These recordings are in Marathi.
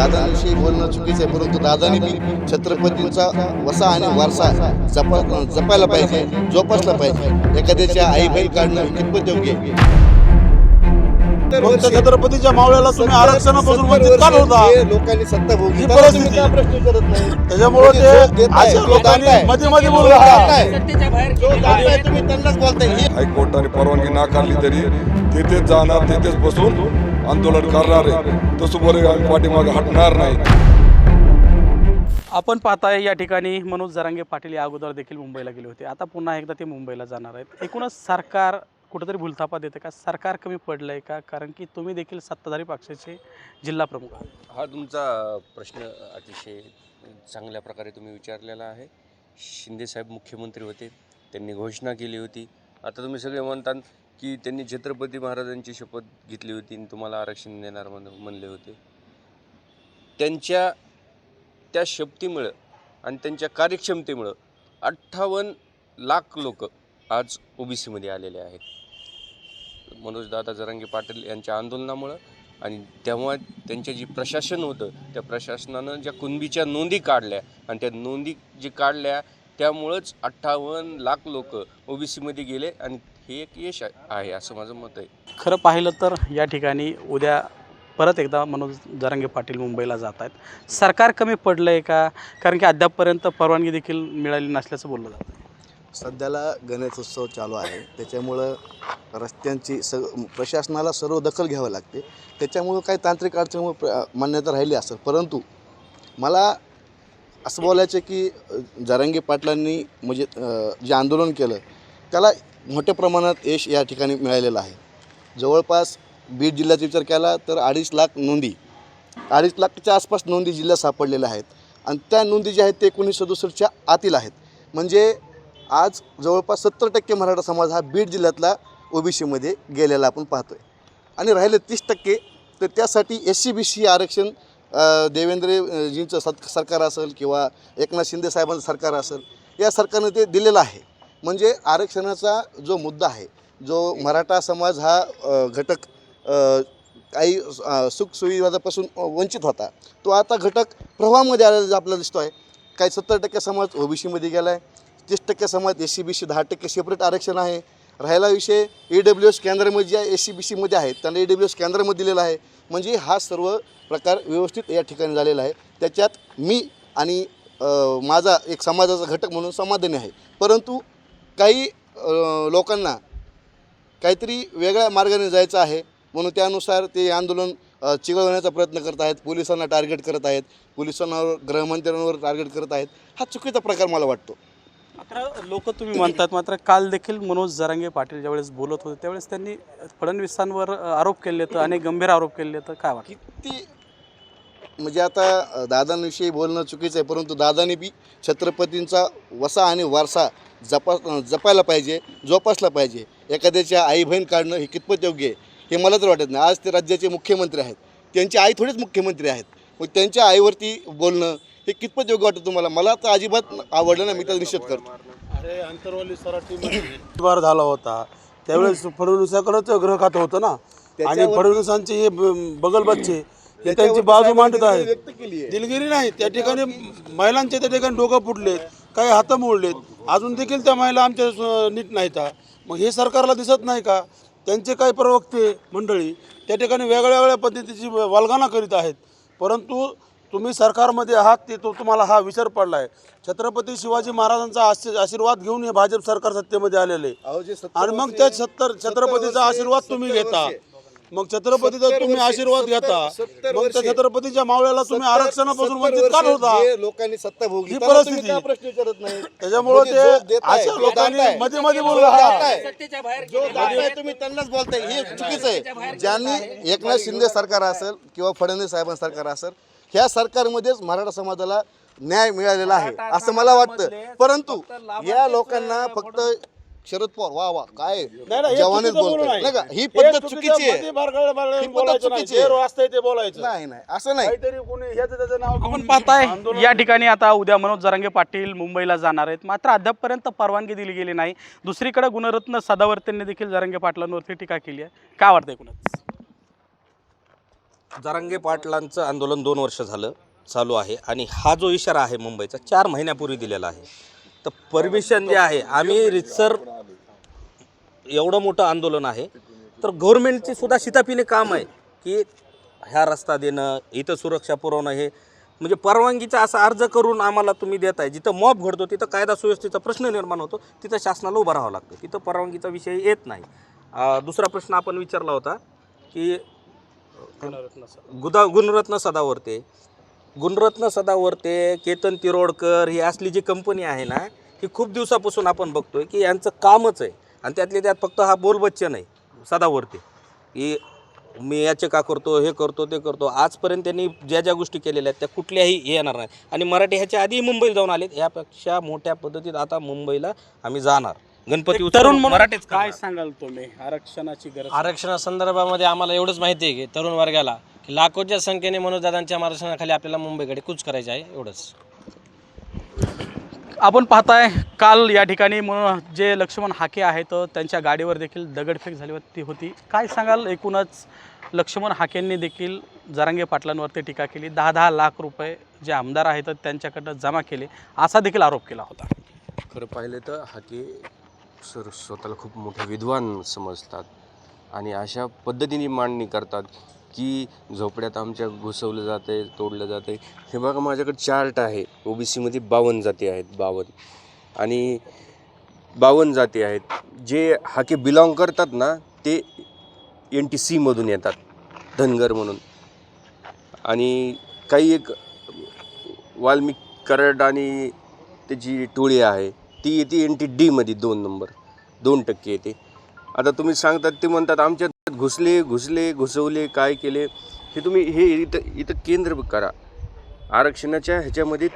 दादांविषयी बोलणं चुकीचं आहे परंतु दादांनी बी छत्रपतींचा वसा आणि वारसा जपा जपायला पाहिजे जोपासला पाहिजे. एखाद्याच्या आई बहीण काढणं कितपत योग्य छत्रपतीच्या मावळ्याला तुम्ही आरक्षणापासून वंचित का ठेवता हे लोकांनी सत्ता भोगली प्रश्न करत नाही? त्याच्यामुळे तुम्ही ते लोकांनी मध्ये मध्ये बोलू हे हायकोर्टाने परवानगी नाकारली तरी तेथेच जाणार तेथेच बसून आंदोलन करणार आहे. तसं बरे आम्ही पाठीमागे हटणार नाही. आपण पाहताय या ठिकाणी मनोज जरांगे पाटील या अगोदर देखील मुंबईला गेले होते. आता पुन्हा एकदा ते मुंबईला जाणार आहेत. एकूणच सरकार कुठेतरी भूलथापा देते का? सरकार कमी पडलं आहे का? कारण की तुम्ही देखील सत्ताधारी पक्षाचे जिल्हा प्रमुख आहात. हा तुमचा प्रश्न अतिशय चांगल्या प्रकारे तुम्ही विचारलेला आहे. शिंदेसाहेब मुख्यमंत्री होते. त्यांनी घोषणा केली होती. आता तुम्ही सगळे म्हणतात की त्यांनी छत्रपती महाराजांची शपथ घेतली होती आणि तुम्हाला आरक्षण देणार म्हण म्हणले होते. त्यांच्या त्या शपथीमुळं आणि त्यांच्या कार्यक्षमतेमुळं अठ्ठावन्न लाख लोक आज ओबीसीमध्ये आलेले आहेत. मनोजदादा जरांगे पाटील यांच्या आंदोलनामुळं आणि तेव्हा त्यांचे जे प्रशासन होतं त्या प्रशासनानं ज्या कुणबीच्या नोंदी काढल्या आणि त्या नोंदी जे काढल्या त्यामुळंच अठ्ठावन्न लाख लोक ओबीसीमध्ये गेले आणि हे एक यश आहे असं माझं मत आहे. खरं पाहिलं तर या ठिकाणी उद्या परत एकदा मनोज जरांगे पाटील मुंबईला जात आहेत. सरकार कमी पडलं आहे का? कारण की अद्यापपर्यंत परवानगी देखील मिळाली नसल्याचं बोललं जातं. सध्याला गणेशोत्सव चालू आहे. त्याच्यामुळं रस्त्यांची स प्रशासनाला सर्व दखल घ्यावी लागते. त्याच्यामुळं काही तांत्रिक अडचणीमुळे प्र मान्यता राहिली असेल परंतु मला असं बोलायचं आहे की जारंगी पाटलांनी म्हणजे जे आंदोलन केलं त्याला मोठ्या प्रमाणात यश या ठिकाणी मिळालेलं आहे. जवळपास बीड जिल्ह्याचा विचार केला तर अडीच लाख नोंदी अडीच लाखच्या आसपास नोंदी जिल्ह्यात सापडलेल्या आहेत. आणि त्या नोंदी ज्या आहेत ते एकोणीस सदुसष्टच्या आतील आहेत. म्हणजे आज जवळपास सत्तर टक्के मराठा समाज हा बीड जिल्ह्यातला ओबीसीमध्ये गेलेला आपण पाहतो आहे आणि राहिले तीस टक्के तर त्यासाठी एस सी बी सी आरक्षण देवेंद्रजींचं सत सरकार असेल किंवा एकनाथ शिंदे साहेबांचं सरकार असेल या सरकारनं ते दिलेलं आहे. म्हणजे आरक्षणाचा जो मुद्दा आहे जो मराठा समाज हा घटक काही सुखसुविधापासून वंचित होता तो आता घटक प्रवाहामध्ये आलेला आपल्याला दिसतो आहे काही सत्तर टक्के समाज ओबीसीमध्ये गेला आहे तीस टक्के समाज एस सी बी सी दहा टक्के सेपरेट आरक्षण आहे. राहिला विषय ए डब्ल्यू एस केंद्रामध्ये ज्या एस सी बी सीमध्ये आहेत त्यांना ए डब्ल्यू एस केंद्रामध्ये दिलेला आहे. म्हणजे हा सर्व प्रकार व्यवस्थित या ठिकाणी झालेला आहे. त्याच्यात मी आणि माझा एक समाजाचा घटक म्हणून समाधानी आहे. परंतु काही लोकांना काहीतरी वेगळ्या मार्गाने जायचं आहे म्हणून त्यानुसार ते आंदोलन चिघळवण्याचा प्रयत्न करत आहेत. पोलिसांना टार्गेट करत आहेत. पोलिसांवर गृहमंत्र्यांवर टार्गेट करत आहेत. हा चुकीचा प्रकार मला वाटतो. मात्र लोक तुम्ही म्हणतात मात्र काल देखील मनोज जरांगे पाटील ज्यावेळेस बोलत होते त्यावेळेस त्यांनी फडणवीसांवर आरोप केले तर अनेक गंभीर आरोप केले तर काय वाटतं? किती म्हणजे आता दादांविषयी बोलणं चुकीचं आहे परंतु दादांनी बी छत्रपतींचा वसा आणि वारसा जपा जपायला पाहिजे जोपासला पाहिजे. एखाद्याच्या आई बहीण काढणं हे कितपत योग्य आहे हे मला तर वाटत नाही. आज ते राज्याचे मुख्यमंत्री आहेत. त्यांची आई थोडीच मुख्यमंत्री आहेत. मग त्यांच्या आईवरती बोलणं हे कितपत योग्य वाटतं तुम्हाला? मला तर अजिबात आवडलं नाही. मी त्याचा निषेध करतो. अरे अंतरवाली सराटीमध्ये बार झाला होता. त्यावेळेस फडणवीसाकडेच ग्रह खातं होतं ना? आणि फडणवीसांचे हे ब- बगल बच्चे हे त्यांची बाजू मांडत आहेत. व्यक्त केली आहे. दिलगिरी नाही. त्या ठिकाणी महिलांचे त्या ठिकाणी डोकं फुटलेत. काही हात मोडलेत. अजून देखील त्या महिला आमच्या नीट नाहीत. मग हे सरकारला दिसत नाही का? त्यांचे काही प्रवक्ते मंडळी त्या ठिकाणी वेगळ्या वेगळ्या पद्धतीची वालगाना करीत आहेत. परंतु तुम्ही सरकारमध्ये आहात ते तो तुम्हाला हा विसर पडला आहे छत्रपती शिवाजी महाराजांचा आशी- आशीर्वाद घेऊन हे भाजप सरकार सत्तेमध्ये आलेले आणि मग त्या सत्तर छत्रपतीचा आशीर्वाद तुम्ही घेता. मग छत्रपतीचा तुम्ही आशीर्वाद घेता. मग त्या. छत्रपतीच्या मावळ्याला तुम्ही आरक्षणापासून वंचित का ठेवता लोकांनी सत्ता भोगली ही परिस्थिती. प्रश्न विचारत नाही? त्याच्यामुळे ते अशा लोकांनी मध्ये मध्ये जो बोलू नका. दाताय, सत्तेच्या बाहेर जो दाताय तुम्ही त्यांनाच बोलताय. हे चुकीचं आहे. ज्यांनी एकनाथ शिंदे सरकार असेल किंवा फडणवीस साहेबांचं सरकार असेल ह्या सरकारमध्येच मराठा समाजाला न्याय मिळालेला आहे असं मला वाटतं. परंतु या लोकांना फक्त शरद पवार वा वा काय? नाही, नाही, हे जवानीच चुकीचं बोलू बोलतात नाही. नाही का? ही हे पद्धत चुकीचं आहे. मध्ये बारकावे- बारकावे ही पद्धत बोलायचं नाही. चुकीची जे आहे. असतंय ते बोलायचं. नाही नाही असं नाही. काहीतरी कोणी ह्याचं त्याचं नाव आपण घेऊन पाहताय आंदोलन- या ठिकाणी आता उद्या मनोज जरांगे पाटील मुंबईला जाणार आहेत. मात्र अद्यापपर्यंत परवानगी दिली गेली नाही. दुसरीकडे गुणरत्न सदावर्तेंनी देखील जरांगे पाटलांवरती टीका केली आहे. काय वाटतंय कुणाच? जरांगे पाटलांचं आंदोलन दोन वर्ष झालं चालू आहे. आणि हा जो इशारा आहे मुंबईचा चार महिन्यापूर्वी दिलेला आहे. तर परमिशन जे आहे आम्ही रितसर एवढं मोठं आंदोलन आहे. तर गव्हर्नमेंटची सुद्धा शितापिने काम आहे की ह्या रस्ता देणं इथं सुरक्षा पुरवणं हे. म्हणजे परवानगीचा असा अर्ज करून आम्हाला तुम्ही देत आहे जिथं मॉब घडतो तिथं कायदा सुव्यवस्थेचा प्रश्न निर्माण होतो. तिथं शासनाला उभं राहावं लागतं. तिथं परवानगीचा विषय येत नाही. दुसरा प्रश्न आपण विचारला होता की गुदा गुणरत्न सदावर्ते. गुणरत्न सदावर्ते केतन तिरोडकर ही असली जी कंपनी आहे ना ही खूप दिवसापासून आपण बघतोय की यांचं कामच आहे. आणि त्यातले त्यात फक्त हा बोलबच्चे नाही सदावर्ते. की मी याचे का करतो हे करतो ते करतो. आजपर्यंत त्यांनी ज्या ज्या गोष्टी केलेल्या आहेत त्या कुठल्याही हे येणार नाही. आणि मराठी ह्याच्या आधी मुंबईला जाऊन आलेत. यापेक्षा मोठ्या पद्धतीत आता मुंबईला आम्ही जाणार. गणपती तरुण मराठीच काय. सांगाल तुम्ही? आरक्षणाची गरज. आरक्षणासंदर्भामध्ये आम्हाला एवढंच माहिती आहे की तरुण वर्गाला की लाखोच्या संख्येने मनोजदादांच्या मार्गदर्शनाखाली आपल्याला मुंबईकडे कूच करायचे आहे एवढंच. आपण पाहताय काल या ठिकाणी म्हणून जे लक्ष्मण हाके आहेत त्यांच्या गाडीवर देखील दगडफेक झाली होती होती. काय सांगाल? एकूणच लक्ष्मण हाकेंनी देखील जरांगे पाटलांवरती टीका केली. दहा दहा लाख रुपये जे आमदार आहेत त्यांच्याकडनं जमा केले. असा देखील आरोप केला होता. खरं पाहिलं तर हाके सर स्वतःला खूप मोठे विद्वान समजतात आणि अशा पद्धतीने मांडणी करतात. की झोपड्यात आमच्या घुसवलं जातं आहे तोडलं जातं आहे हे बघा माझ्याकडे चार्ट आहे. ओ बी सीमध्ये बावन्न जाती आहेत बावन्न. आणि बावन्न जाती आहेत. जे हाके बिलॉंग करतात ना ते एन टी सीमधून येतात. धनगर म्हणून. आणि काही एक वाल्मिक कराड आणि त्याची टोळी आहे. ती येते एन टी डीमध्ये दोन नंबर. दोन टक्के येते. आता तुम्ही सांगतात ते म्हणतात आमच्या घुसले घुसले घुसवले काय केले हे तुम्ही हे इथं इथं केंद्र करा. आरक्षणाच्या ह्याच्यामध्ये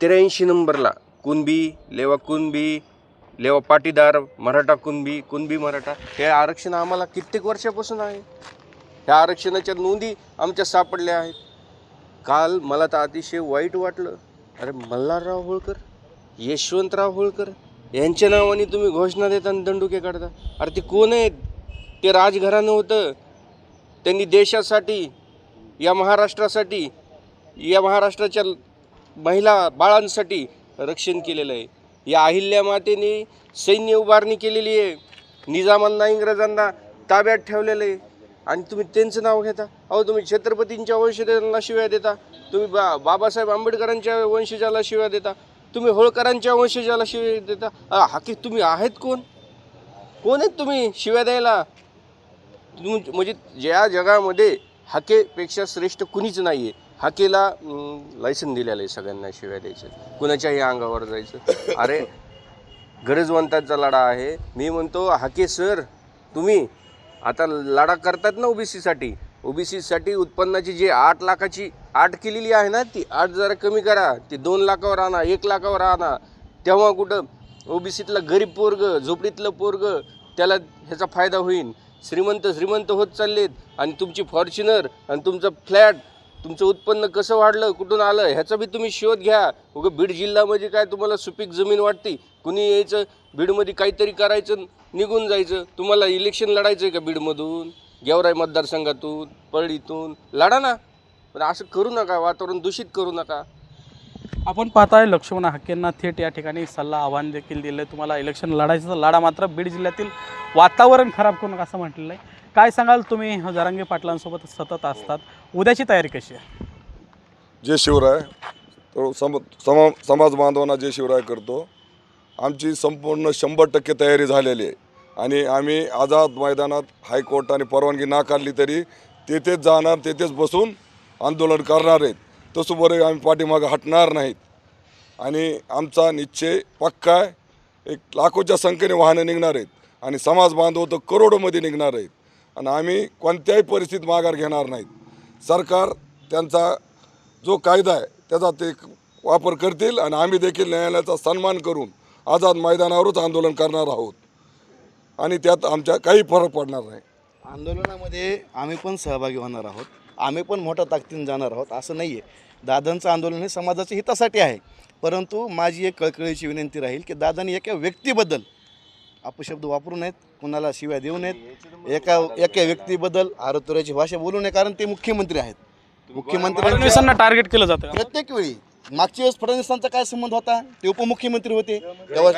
त्र्याऐंशी नंबरला कुणबी लेवा कुणबी लेवा पाटीदार मराठा कुणबी कुणबी मराठा हे आरक्षण आम्हाला कित्येक वर्षापासून आहे. ह्या आरक्षणाच्या नोंदी आमच्या सापडल्या आहेत. काल मला तर अतिशय वाईट वाटलं. अरे मल्हारराव होळकर यशवंतराव होळकर यांच्या नावाने तुम्ही घोषणा देता आणि दंडुके काढता. अरे ते कोण आहेत? ते राजघराणं होतं. त्यांनी देशासाठी या महाराष्ट्रासाठी या महाराष्ट्राच्या महिला बाळांसाठी रक्षण केलेलं आहे. या अहिल्या मातेने सैन्य उभारणी केलेली आहे. निजामांना इंग्रजांना ताब्यात ठेवलेलं आहे. आणि तुम्ही त्यांचं नाव घेता? अहो तुम्ही छत्रपतींच्या वंशजांना शिव्या देता. तुम्ही बा बाबासाहेब आंबेडकरांच्या वंशजाला शिव्या देता. तुम्ही होळकरांच्या वंशजाला शिव्या देता. हाकी तुम्ही आहेत कोण? कोण आहेत तुम्ही शिव्या द्यायला? म्हणजे ज्या जगामध्ये हाकेपेक्षा श्रेष्ठ कुणीच नाही आहे हाकेला लायसन दिलेलं आहे सगळ्यांना शिव्या द्यायचं. कुणाच्याही अंगावर जायचं. अरे गरजवंतांचा लढा आहे. मी म्हणतो हाके सर तुम्ही आता लढा करतात ना ओबीसीसाठी. ओबीसीसाठी उत्पन्नाची जी आठ लाखाची आठ केलेली आहे ना ती आठ जरा कमी करा. ती दोन लाखावर आणा एक लाखावर आणा. तेव्हा कुठं ओबीसीतला गरीब पोरग झोपडीतलं पोरग त्याला ह्याचा फायदा होईल श्रीमंत श्रीमंत होत चाललेत आणि तुमची फॉर्च्युनर आणि तुमचं फ्लॅट तुमचं उत्पन्न कसं वाढलं कुठून आलं ह्याचा बी तुम्ही शोध घ्या. उगं बीड जिल्ह्यामध्ये म्हणजे काय तुम्हाला सुपीक जमीन वाटते. कुणी यायचं बीडमध्ये काहीतरी करायचं निघून जायचं. तुम्हाला इलेक्शन लढायचं आहे का बीडमधून गेवराई मतदारसंघातून परळीतून लढा ना. पण असं करू नका वातावरण दूषित करू नका. आपण पाहताय लक्ष्मण हाकेंना थेट या ठिकाणी सल्ला आव्हान देखील दिलं तुम्हाला इलेक्शन लढायचं तर लढा मात्र बीड जिल्ह्यातील वातावरण खराब करू नका असं म्हटलेलं आहे काय सांगाल तुम्ही? जरांगे पाटलांसोबत सतत असतात. उद्याची तयारी कशी आहे? जय शिवराय. तो सम समा समाज बांधवांना जय शिवराय करतो. आमची संपूर्ण शंभर टक्के तयारी झालेली आहे. आणि आम्ही आझाद मैदानात हायकोर्टाने परवानगी नाकारली तरी तेथेच जाणार तेथेच बसून आंदोलन करणार आहेत. तसं बरं आम्ही पाठीमागं हटणार नाहीत. आणि आमचा निश्चय पक्का आहे एक लाखोच्या संख्येने वाहनं निघणार आहेत आणि समाज बांधव तर करोडोमध्ये निघणार आहेत. आणि आम्ही कोणत्याही परिस्थितीत माघार घेणार नाहीत. सरकार त्यांचा जो कायदा आहे त्याचा ते वापर करतील आणि आम्ही देखील न्यायालयाचा सन्मान करून आझाद मैदानावरच आंदोलन करणार आहोत. आणि त्यात आमच्या काही फरक पडणार नाही. आंदोलनामध्ये आम्ही पण सहभागी होणार आहोत. आम्ही पण मोठ्या ताकदीने जाणार आहोत असं नाही आहे दादांचं आंदोलन हे समाजाच्या हितासाठी आहे. परंतु माझी एक कळकळीची विनंती राहील की दादांनी एका व्यक्तीबद्दल अपशब्द वापरू नयेत कोणाला शिव्या देऊ नयेत. एका एका व्यक्तीबद्दल आरोतुऱ्याची भाषा बोलू नये कारण ते मुख्यमंत्री आहेत. मुख्यमंत्री टार्गेट केलं जातं प्रत्येक वेळी मागच्या वेळेस फडणवीसांचा काय संबंध होता? ते उपमुख्यमंत्री होते. तेव्हा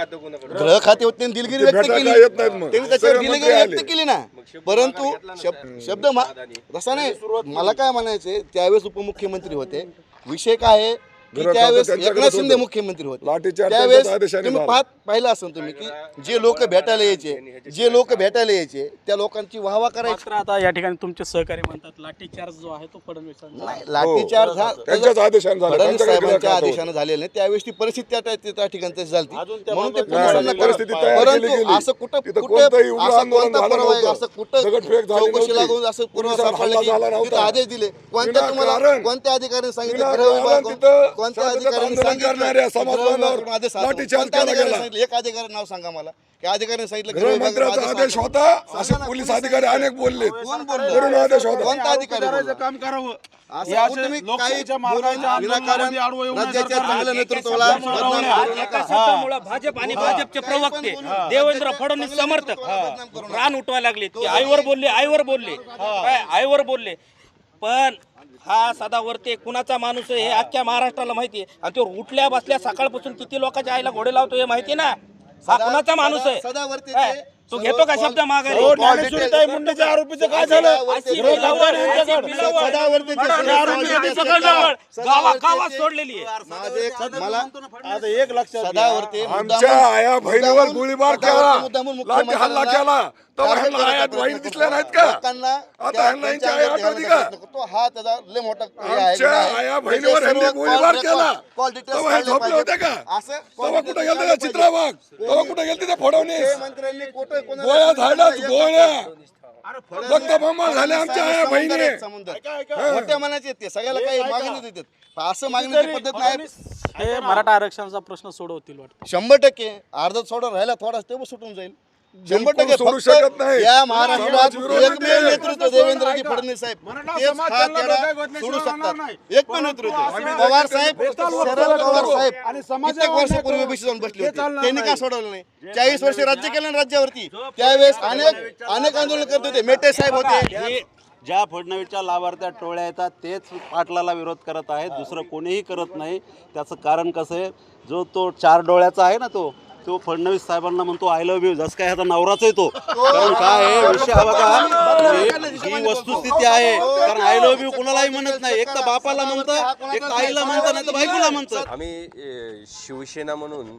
गृह खाते होते त्यांनी दिलगिरी व्यक्त केली. त्यांनी त्याच्यावर दिलगिरी व्यक्त केली ना. परंतु शब- शब्द मा- तसा नाही मला काय म्हणायचे त्यावेळेस उपमुख्यमंत्री होते. विषय काय आहे? की त्यावेळेस त्यांच्याकडे एकनाथ शिंदे. मुख्यमंत्री होते लाठीचार्ज त्यावेळेस आदेशाने तुम्ही झाला. पाहत पाहिलं असेल तुम्ही की जे लोक भेटायला यायचे जे लोक भेटायला यायचे त्या लोकांची वाहवा करायची मात्र आता या ठिकाणी तुमचे सहकारी म्हणतात लाठीचार्ज जो आहे तो फडणवीसांचा नाही, लाठीचार्ज हा हो. त्यांच्याच आदेशाने झाला. फडणवीस त्यांच्याकडे साहेबांच्या. आदेशाने झालेलं नाही त्यावेळेस ती परिस्थिती त्या त्या- त्या ठिकाणी तशी झाली अजून त्या म्हणून ते पोलिसांना नाही, परिस्थिती तयार केली परंतु गेली. असं कुठं तिथं कुठं कोणतंही उग्र असं आंदोलन कोणता झालं पुरावा आहे नव्हतं. असं कुठं दगडफेक झाली चौकशी नव्हती. लागून असं पुरावा पोलिसांवर सापडला हल्ला झाला की नव्हता. आदेश दिले कोणत्या तुम्हाला विनाकारण- कोणत्या अधिकाऱ्यांनी सांगितलं विनाकारण तिथं कोणत्या अधिकाऱ्यांनी आंदोलन करणाऱ्या. लाठीचार्ज केला गेला. एक अधिकाऱ्याचं नाव सांगा मला त्या अधिकाऱ्याने सांगितलं आदेश. होता असे पोलीस अधिकारी अनेक बोलले कोण बोललं? वरून आदेश होता कोणता अधिकारी बोलला? काम करावं असं असे तुम्ही लोकशाहीच्या काही मार्गाच्या बोलून विनाकारण आंदोलनामध्ये आडवं येऊ नये राज्याच्या सरकारला. चांगल्या नेतृत्वाला बदनाम करू नका. शब्दामुळे भाजप आणि भाजपचे प्रवक्ते देवेंद्र फडणवीस समर्थक रान उठवायला लागले की आईवर बोलले आईवर बोलले काय आईवर बोलले पण हा सदावर्ते कुणाचा माणूस आहे हे अख्ख्या महाराष्ट्राला माहिती आहे. आणि तो उठल्या बसल्या सकाळपासून किती लोकांच्या आईला घोडे लावतो हे माहिती आहे ना? हा कुणाचा माणूस आहे? सदावर्तेचे काय? तो घेतो का शब्द माघारी? हो, ज्ञानेश्वरीताई मुंडेच्या आरोपीचं काय झालं? अशी बिलावल, अशी बिलावल. गावा- गावात सोडलेली आहे. माझे एक- मला आता एक लक्षात घ्या. सदावर्ते आमच्या आया बहिणीवर गोळीबार केला. लाठी हल्ला केला. तेव्हा ह्यांना आया बहीण दिसल्या नाहीत का? लोकांना आता ह्यांना आठवती का? तो हा त्याचा लय मोठा आमच्या. आया बहिणीवर ह्यांनी गोळीबार record, केला. तेव्हा हे झोपले होते. का? असं तेव्हा कुठे गेलते चित्राबाग? तेव्हा कुठे गेलते गोळ्या झाल्याच गोळ्या. रक्त बंबाळ झाले आमच्या आया बहिणी. मोठ्या मनाचे आहेत ते. सगळ्याला काही मागणी देतात पण असं मागण्याची पद्धत नाही. हे मराठा आरक्षणाचा प्रश्न सोडवतील वाटतं. शंभर टक्के. अर्धा थोडा राहिला थोडा तेव्हा सुटून जाईल. शंभर टक्के सोडू फक्त शकत नाही. या महाराष्ट्रात समाजविरोधी एकमेव ते. नेतृत्व देवेंद्रजी फडणवीस साहेब. मराठा तेच समाज हा त्यांना तेढा डोक्यात घातल्याशिवाय सोडू शकतात. नाही. एकमेव नेतृत्व. पवार साहेब शरद पवार साहेब आणि कित्येक वर्षापूर्वी जाऊन बसले हे होते. चालणार त्यांनी का नाही. सोडवलं नाही? चाळीस वर्ष राज्य केलं ना राज्यावरती. त्यावेळेस अनेक अनेक आंदोलन करत होते. मेटे साहेब होते. हे ज्या फडणवीसच्या लाभार्थ्या टोळ्या येतात तेच पाटलाला विरोध करत आहेत. दुसरं कोणीही करत नाही. त्याचं कारण कसं आहे? जो तो चार डोळ्याचा आहे ना तो तो फडणवीस साहेबांना म्हणतो आय लव्ह यू जसं काय आता नवराच आहे तो कारण काय आहे विषय हा बघा हे- ही वस्तुस्थिती आहे कारण आय लव्ह यू कुणालाही म्हणत नाही. एक तर बापाला म्हणतं एक तर आईला म्हणतं नाही तर बायकोला म्हणतं. आम्ही अ, शिवसेना म्हणून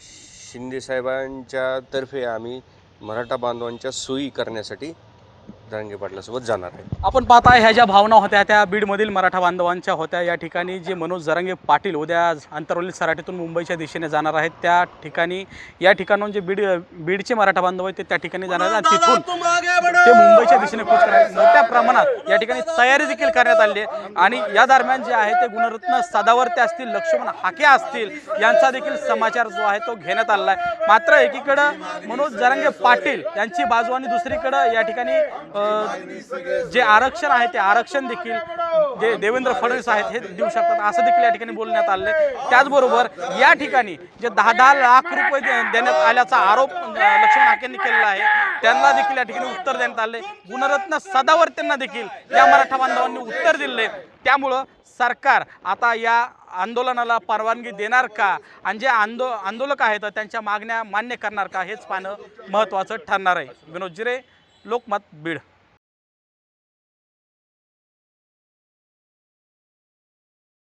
शिंदे साहेबांच्या तर्फे आम्ही मराठा बांधवांच्या सोयी करण्यासाठी जरांगे पाटलासोबत जाणार आहे. आपण पाहताय ह्या ज्या भावना होत्या त्या बीडमधील मराठा बांधवांच्या होत्या. या ठिकाणी जे मनोज जरांगे पाटील उद्या अंतरवली सराटीतून मुंबईच्या दिशेने जाणार आहेत. त्या ठिकाणी या ठिकाणून जे बीड बीडचे मराठा बांधव आहेत ते त्या ठिकाणी जाणार आहेत. तिथून ते मुंबईच्या दिशेने कूच करणार मोठ्या प्रमाणात या ठिकाणी तयारी देखील करण्यात आली आहे. आणि या दरम्यान जे आहे ते गुणरत्न सदावर्ते असतील लक्ष्मण हाके असतील यांचा देखील समाचार जो आहे तो घेण्यात आलेला आहे. मात्र एकीकडं मनोज जरांगे पाटील यांची बाजू आणि दुसरीकडं या ठिकाणी जे आरक्षण आहे ते आरक्षण देखील जे देवेंद्र फडणवीस आहेत हे देऊ शकतात. असं देखील या ठिकाणी बोलण्यात आले त्याचबरोबर या ठिकाणी जे दहा दहा लाख रुपये दे- देण्यात आल्याचा आरोप लक्ष्मण हाकेंनी केलेला आहे. त्यांना देखील या ठिकाणी उत्तर देण्यात आले गुणरत्न त्यांना देखील या मराठा बांधवांनी उत्तर दिले त्यामुळं सरकार आता या आंदोलनाला परवानगी देणार का? आणि जे आंदो आंदोलक आहेत त्यांच्या मागण्या मान्य करणार का? हेच पाहणं महत्त्वाचं ठरणार आहे. विनोद जिरे लोकमत बीड.